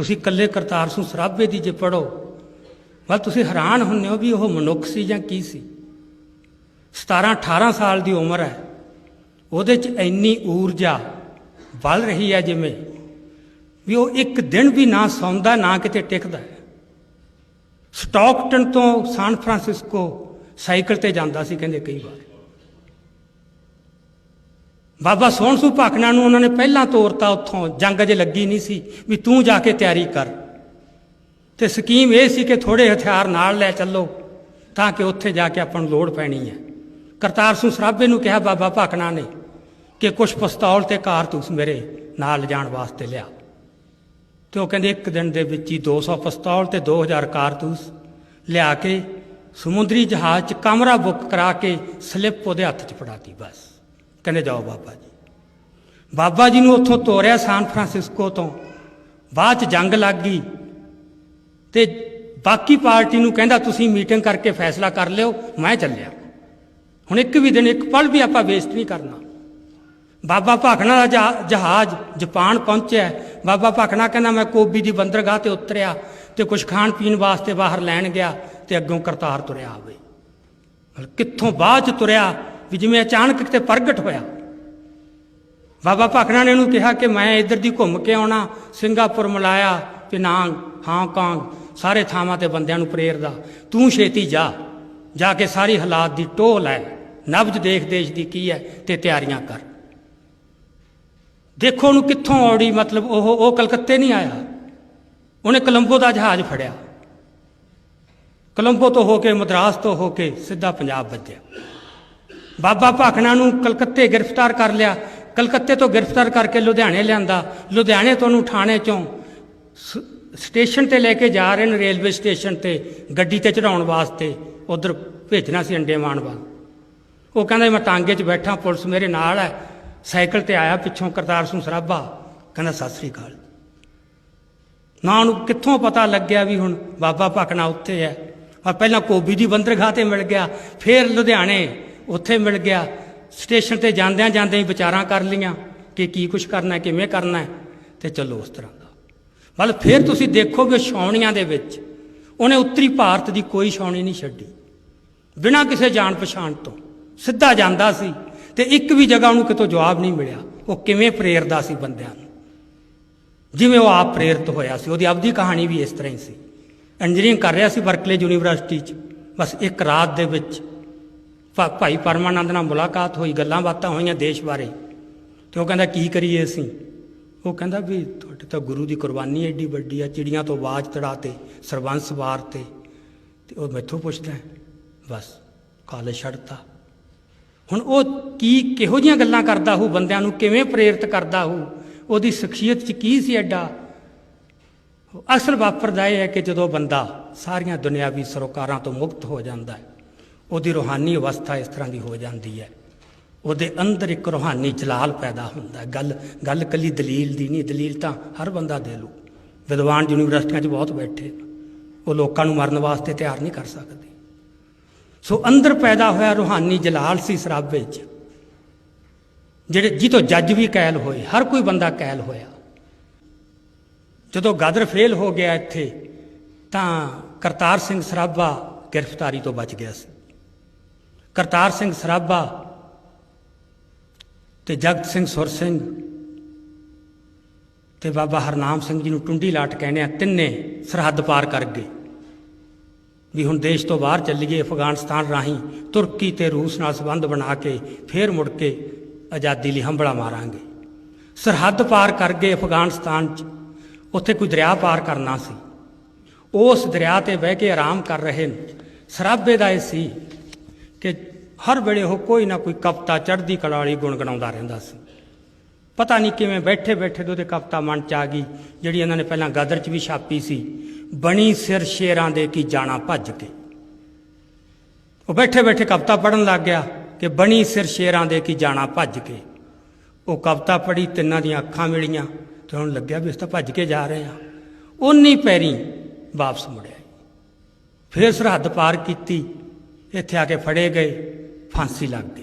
ਤੁਸੀਂ ਇਕੱਲੇ ਕਰਤਾਰ ਸਿੰਘ ਸਰਾਭੇ ਦੀ ਜੇ ਪੜੋ ਬਲ ਤੁਸੀਂ ਹੈਰਾਨ ਹੁੰਦੇ ਹੋ ਵੀ ਉਹ ਮਨੁੱਖ ਸੀ ਜਾਂ ਕੀ ਸੀ। 17 18 ਸਾਲ ਦੀ ਉਮਰ ਹੈ, ਉਹਦੇ 'ਚ ਇੰਨੀ ਊਰਜਾ ਵੱਲ ਰਹੀ ਹੈ ਜਿਵੇਂ ਵੀ ਉਹ ਇੱਕ ਦਿਨ ਵੀ ਨਾ ਸੌਂਦਾ, ਨਾ ਕਿਤੇ ਟਿਕਦਾ ਹੈ। ਸਟਾਕਟਨ ਤੋਂ ਸਾਨ ਫਰਾਂਸਿਸਕੋ ਸਾਈਕਲ ਤੇ ਜਾਂਦਾ ਸੀ, ਕਹਿੰਦੇ ਕਈ ਵਾਰ। ਬਾਬਾ ਸੋਹਣ ਸੂ ਭਾਖਣਾ ਨੂੰ ਉਹਨਾਂ ਨੇ ਪਹਿਲਾਂ ਤੋਰਤਾ ਉੱਥੋਂ, ਜੰਗ ਅਜੇ ਲੱਗੀ ਨਹੀਂ ਸੀ, ਵੀ ਤੂੰ ਜਾ ਕੇ ਤਿਆਰੀ ਕਰ। ਤੇ ਸਕੀਮ ਇਹ ਸੀ ਕਿ ਥੋੜੇ ਹਥਿਆਰ ਨਾਲ ਲੈ ਚੱਲੋ, ਤਾਂ ਕਿ ਉੱਥੇ ਜਾ ਕੇ ਆਪਾਂ ਨੂੰ ਲੋੜ ਪੈਣੀ ਹੈ। ਕਰਤਾਰ ਸਿੰਘ ਸਰਾਭੇ ਨੂੰ ਕਿਹਾ ਬਾਬਾ ਭਾਖਣਾ ਨੇ ਕਿ ਕੁਝ ਪਿਸਤੌਲ ਤੇ ਕਾਰਤੂਸ ਮੇਰੇ ਨਾਲ ਲਿਜਾਣ ਵਾਸਤੇ ਲਿਆ। ਤੇ ਉਹ ਕਹਿੰਦੇ, ਇੱਕ ਦਿਨ ਦੇ ਵਿੱਚ ਹੀ 200 ਪਿਸਤੌਲ ਤੇ 2000 ਕਾਰਤੂਸ ਲਿਆ ਕੇ ਸਮੁੰਦਰੀ ਜਹਾਜ਼ 'ਚ ਕਮਰਾ ਬੁੱਕ ਕਰਾ ਕੇ ਸਲਿੱਪ ਉਹਦੇ ਹੱਥ 'ਚ ਫੜਾਤੀ ਬਸ। ਕਹਿੰਦੇ ਜਾਓ ਬਾਬਾ ਜੀ। ਬਾਬਾ ਜੀ ਨੂੰ ਉੱਥੋਂ ਤੋਰਿਆ ਸਾਨ ਫਰਾਂਸਿਸਕੋ ਤੋਂ। ਬਾਅਦ 'ਚ ਜੰਗ ਲੱਗ ਗਈ। ਤੇ ਬਾਕੀ ਪਾਰਟੀ ਨੂੰ ਕਹਿੰਦਾ, ਤੁਸੀਂ ਮੀਟਿੰਗ ਕਰਕੇ ਫੈਸਲਾ ਕਰ ਲਿਓ, ਮੈਂ ਚੱਲਿਆ। ਹੁਣ ਇੱਕ ਵੀ ਦਿਨ, ਇੱਕ ਪਲ ਵੀ ਆਪਾਂ ਵੇਸਟ ਨਹੀਂ ਕਰਨਾ। ਬਾਬਾ ਭਾਖਣਾ ਦਾ ਜਹਾ- ਜਹਾਜ਼ ਜਾਪਾਨ ਪਹੁੰਚਿਆ। ਬਾਬਾ ਭਾਖਣਾ ਕਹਿੰਦਾ, ਮੈਂ ਕੋਬੀ ਦੀ ਬੰਦਰਗਾਹ ਤੇ ਉਤਰਿਆ ਤੇ ਕੁਝ ਖਾਣ ਪੀਣ ਵਾਸਤੇ ਬਾਹਰ ਲੈਣ ਗਿਆ ਤੇ ਅੱਗੋਂ ਕਰਤਾਰ ਤੁਰਿਆ ਆਵੇ। ਕਿੱਥੋਂ ਬਾਅਦ ਚ ਤੁਰਿਆ? ਵੀ ਜਿਵੇਂ ਅਚਾਨਕ ਕਿਤੇ ਪ੍ਰਗਟ ਹੋਇਆ। ਬਾਬਾ ਭਾਖਣਾ ਨੇ ਉਹਨੂੰ ਕਿਹਾ ਕਿ ਮੈਂ ਇੱਧਰ ਦੀ ਘੁੰਮ ਕੇ ਆਉਣਾ, ਸਿੰਗਾਪੁਰ ਮਲਾਇਆ ਪਿਨਾਂਗ ਹਾਂਗਕਾਂਗ ਸਾਰੇ ਥਾਵਾਂ ਤੇ ਬੰਦਿਆਂ ਨੂੰ ਪ੍ਰੇਰਦਾ। ਤੂੰ ਛੇਤੀ ਜਾ ਜਾ ਕੇ ਸਾਰੀ ਹਾਲਾਤ ਦੀ ਟੋਹ ਲੈ। ਨਬਜ ਦੇਖ ਦੇਸ਼ ਦੀ ਕੀ ਹੈ ਤੇ ਤਿਆਰੀਆਂ ਕਰ। ਦੇਖੋ ਉਹਨੂੰ ਕਿੱਥੋਂ ਔੜੀ ਮਤਲਬ ਉਹ ਉਹ ਕਲਕੱਤੇ ਨਹੀਂ ਆਇਆ। ਉਹਨੇ ਕੋਲੰਬੋ ਦਾ ਜਹਾਜ਼ ਫੜਿਆ। ਕੋਲੰਬੋ ਤੋਂ ਹੋ ਕੇ ਮਦਰਾਸ ਤੋਂ ਹੋ ਕੇ ਸਿੱਧਾ ਪੰਜਾਬ ਵੱਜਿਆ। ਬਾਬਾ ਭਾਖਣਾ ਨੂੰ ਕਲਕੱਤੇ ਗ੍ਰਿਫਤਾਰ ਕਰ ਲਿਆ। ਕਲਕੱਤੇ ਤੋਂ ਗ੍ਰਿਫਤਾਰ ਕਰਕੇ ਲੁਧਿਆਣੇ ਲਿਆਂਦਾ। ਲੁਧਿਆਣੇ ਤੋਂ ਉਹਨੂੰ ਥਾਣੇ ਚੋਂ ਸਟੇਸ਼ਨ ਤੇ ਲੈ ਕੇ ਜਾ ਰਹੇ ਨੇ ਰੇਲਵੇ ਸਟੇਸ਼ਨ ਤੇ, ਗੱਡੀ ਤੇ ਚੜਾਉਣ ਵਾਸਤੇ। ਉਧਰ ਭੇਜਣਾ ਸੀ ਅੰਡੇਮਾਨ ਵੱਲ। ਉਹ ਕਹਿੰਦਾ, ਮੈਂ ਟਾਂਗੇ 'ਚ ਬੈਠਾ, ਪੁਲਿਸ ਮੇਰੇ ਨਾਲ ਹੈ। ਸਾਈਕਲ ਤੇ ਆਇਆ ਪਿੱਛੋਂ ਕਰਤਾਰ ਸਿੰਘ ਸਰਾਭਾ। ਕਹਿੰਦਾ, ਸਤਿ ਸ੍ਰੀ ਅਕਾਲ। ਨਾ ਉਹਨੂੰ ਕਿੱਥੋਂ ਪਤਾ ਲੱਗਿਆ ਵੀ ਹੁਣ ਬਾਬਾ ਭਕਨਾ ਉੱਥੇ ਹੈ। ਆ ਪਹਿਲਾਂ ਕੋਬੀ ਦੀ ਬੰਦਰਗਾਹ ਤੇ ਮਿਲ ਗਿਆ। ਫਿਰ ਲੁਧਿਆਣੇ ਉੱਥੇ ਮਿਲ ਗਿਆ। ਸਟੇਸ਼ਨ ਤੇ ਜਾਂਦਿਆਂ ਜਾਂਦਿਆਂ ਹੀ ਵਿਚਾਰਾਂ ਕਰ ਲੀਆਂ ਕਿ ਕੀ ਕੁਝ ਕਰਨਾ ਕਿਵੇਂ ਕਰਨਾ ਹੈ ਤੇ ਚੱਲੋ ਉਸ ਤਰ੍ਹਾਂ ਦਾ। ਮਤਲਬ ਫਿਰ ਤੁਸੀਂ ਦੇਖੋਗੇ ਛਾਉਣੀਆਂ ਦੇ ਵਿੱਚ, ਉਹਨੇ ਉੱਤਰੀ ਭਾਰਤ ਦੀ ਕੋਈ ਛਾਉਣੀ ਨਹੀਂ ਛੱਡੀ। ਬਿਨਾਂ ਕਿਸੇ ਜਾਣ ਪਛਾਣ ਤੋਂ। ਸਿੱਧਾ ਜਾਂਦਾ ਸੀ ਤੇ ਇੱਕ ਵੀ ਜਗ੍ਹਾ ਉਹਨੂੰ ਕਿਤੋਂ ਜਵਾਬ ਨਹੀਂ ਮਿਲਿਆ। ਉਹ ਕਿਵੇਂ ਪ੍ਰੇਰਦਾ ਸੀ ਬੰਦਿਆਂ ਨੂੰ? ਜਿਵੇਂ ਉਹ ਆਪ ਪ੍ਰੇਰਿਤ ਹੋਇਆ ਸੀ। ਉਹਦੀ ਆਪਦੀ ਕਹਾਣੀ ਵੀ ਇਸ ਤਰ੍ਹਾਂ ਹੀ ਸੀ। ਇੰਜੀਨੀਅਰਿੰਗ ਕਰ ਰਿਹਾ ਸੀ ਬਰਕਲੇ ਯੂਨੀਵਰਸਿਟੀ 'ਚ। ਬਸ ਇੱਕ ਰਾਤ ਦੇ ਵਿੱਚ ਭਾਈ ਪਰਮਾਨੰਦ ਨਾਲ ਮੁਲਾਕਾਤ ਹੋਈ, ਗੱਲਾਂ ਬਾਤਾਂ ਹੋਈਆਂ ਦੇਸ਼ ਬਾਰੇ। ਤੇ ਉਹ ਕਹਿੰਦਾ, ਕੀ ਕਰੀਏ ਅਸੀਂ? ਉਹ ਕਹਿੰਦਾ ਵੀ, ਤੁਹਾਡੇ ਤਾਂ ਗੁਰੂ ਦੀ ਕੁਰਬਾਨੀ ਐਡੀ ਵੱਡੀ ਆ, ਚਿੜੀਆਂ ਤੋਂ ਆਵਾਜ਼ ਤੜਾਤੇ ਸਰਬੰਸ ਵਾਰ ਤੇ ਤੇ ਉਹ ਮੈਥੋਂ ਪੁੱਛਦਾ ਬਸ, ਕਾਲਜ ਛੱਡਤਾ। ਹੁਣ ਉਹ ਕੀ, ਕਿਹੋ ਜੀਆਂ ਗੱਲਾਂ ਕਰਦਾ ਹੋ ਬੰਦਿਆਂ ਨੂੰ ਕਿਵੇਂ ਪ੍ਰੇਰਿਤ ਕਰਦਾ ਹੋ ਉਹਦੀ ਸ਼ਖਸੀਅਤ 'ਚ ਕੀ ਸੀ ਐਡਾ? ਅਸਲ ਵਾਪਰਦਾ ਇਹ ਹੈ ਕਿ ਜਦੋਂ ਬੰਦਾ ਸਾਰੀਆਂ ਦੁਨਿਆਵੀ ਸਰੋਕਾਰਾਂ ਤੋਂ ਮੁਕਤ ਹੋ ਜਾਂਦਾ ਹੈ ਉਹਦੀ ਰੂਹਾਨੀ ਅਵਸਥਾ ਇਸ ਤਰ੍ਹਾਂ ਦੀ ਹੋ ਜਾਂਦੀ ਹੈ। ਉਹਦੇ ਅੰਦਰ ਇੱਕ ਰੂਹਾਨੀ ਜਲਾਲ ਪੈਦਾ ਹੁੰਦਾ ਗੱਲ ਗੱਲ ਕੱਲੀ ਦਲੀਲ ਦੀ ਨਹੀਂ। ਦਲੀਲ ਤਾਂ ਹਰ ਬੰਦਾ ਦੇ ਲੂ। ਵਿਦਵਾਨ ਯੂਨੀਵਰਸਿਟੀਆਂ 'ਚ ਬਹੁਤ ਬੈਠੇ। ਉਹ ਲੋਕਾਂ ਨੂੰ ਮਰਨ ਵਾਸਤੇ ਤਿਆਰ ਨਹੀਂ ਕਰ ਸਕਦੇ। ਸੋ ਅੰਦਰ ਪੈਦਾ ਹੋਇਆ ਰੂਹਾਨੀ ਜਲਾਲ ਸੀ ਸਰਾਬੇ 'ਚ ਜਿਹੜੇ ਜਿੱਤੋਂ ਜੱਜ ਵੀ ਕੈਲ ਹੋਏ, ਹਰ ਕੋਈ ਬੰਦਾ ਕੈਲ ਹੋਇਆ। ਜਦੋਂ ਗਦਰ ਫੇਲ ਹੋ ਗਿਆ ਇੱਥੇ, ਤਾਂ ਕਰਤਾਰ ਸਿੰਘ ਸਰਾਭਾ ਗ੍ਰਿਫਤਾਰੀ ਤੋਂ ਬਚ ਗਿਆ ਸੀ। ਕਰਤਾਰ ਸਿੰਘ ਸਰਾਭਾ ਤੇ ਜਗਤ ਸਿੰਘ ਸੁਰ ਸਿੰਘ ਤੇ ਬਾਬਾ ਹਰਨਾਮ ਸਿੰਘ ਜੀ ਨੂੰ ਟੁੰਡੀ ਲਾਟ ਕਹਿੰਦੇ ਆ, ਤਿੰਨੇ ਸਰਹੱਦ ਪਾਰ ਕਰ ਗਏ ਵੀ ਹੁਣ ਦੇਸ਼ ਤੋਂ ਬਾਹਰ ਚੱਲੀਏ, ਅਫਗਾਨਿਸਤਾਨ ਰਾਹੀਂ ਤੁਰਕੀ ਤੇ ਰੂਸ ਨਾਲ ਸੰਬੰਧ ਬਣਾ ਕੇ ਫੇਰ ਮੁੜ ਕੇ ਆਜ਼ਾਦੀ ਲਈ ਹੰਬਲਾ ਮਾਰਾਂਗੇ। ਸਰਹੱਦ ਪਾਰ ਕਰ ਗਏ ਅਫਗਾਨਿਸਤਾਨ 'ਚ, ਉੱਥੇ ਕੋਈ ਦਰਿਆ ਪਾਰ ਕਰਨਾ ਸੀ। ਉਸ ਦਰਿਆ ਤੇ ਬਹਿ ਕੇ ਆਰਾਮ ਕਰ ਰਹੇ ਨੇ। ਸਰਾਬੇ ਦਾ ਇਹ ਸੀ ਕਿ ਹਰ ਵੇਲੇ ਉਹ ਕੋਈ ਨਾ ਕੋਈ ਕਵਿਤਾ ਚੜ੍ਹਦੀ ਕਲਾ ਵਾਲੀ ਗੁਣਗੁਣਾਉਂਦਾ ਰਹਿੰਦਾ ਸੀ। ਪਤਾ ਨਹੀਂ ਕਿਵੇਂ ਬੈਠੇ ਬੈਠੇ ਤੇ ਉਹਦੇ ਕਵਿਤਾ ਮਨ ਚ ਆ ਗਈ, ਜਿਹੜੀ ਇਹਨਾਂ ਨੇ ਪਹਿਲਾਂ ਗਦਰ ਚ ਵੀ ਛਾਪੀ ਸੀ, ਬਣੀ ਸਿਰ ਸ਼ੇਰਾਂ ਦੇ ਕੀ ਜਾਣਾ ਭੱਜ ਕੇ। ਉਹ ਬੈਠੇ ਬੈਠੇ ਕਵਿਤਾ ਪੜਨ ਲੱਗ ਗਿਆ ਕਿ ਬਣੀ ਸਿਰ ਸ਼ੇਰਾਂ ਦੇ ਕੀ ਜਾਣਾ ਭੱਜ ਕੇ। ਉਹ ਕਵਿਤਾ ਪੜੀ ਤਿੰਨਾਂ ਦੀਆਂ ਅੱਖਾਂ ਮਿਲੀਆਂ ਤੇ ਉਹਨੂੰ ਲੱਗਿਆ ਵੀ ਇਸ ਤਾਂ ਭੱਜ ਕੇ ਜਾ ਰਹੇ ਆ ਉਨੀ ਪੈਰੀ ਵਾਪਸ ਮੁੜਿਆ ਫਿਰ ਸਰਹੱਦ ਪਾਰ ਕੀਤੀ, ਇੱਥੇ ਆ ਕੇ ਫੜੇ ਗਏ। ፋሲላግዲ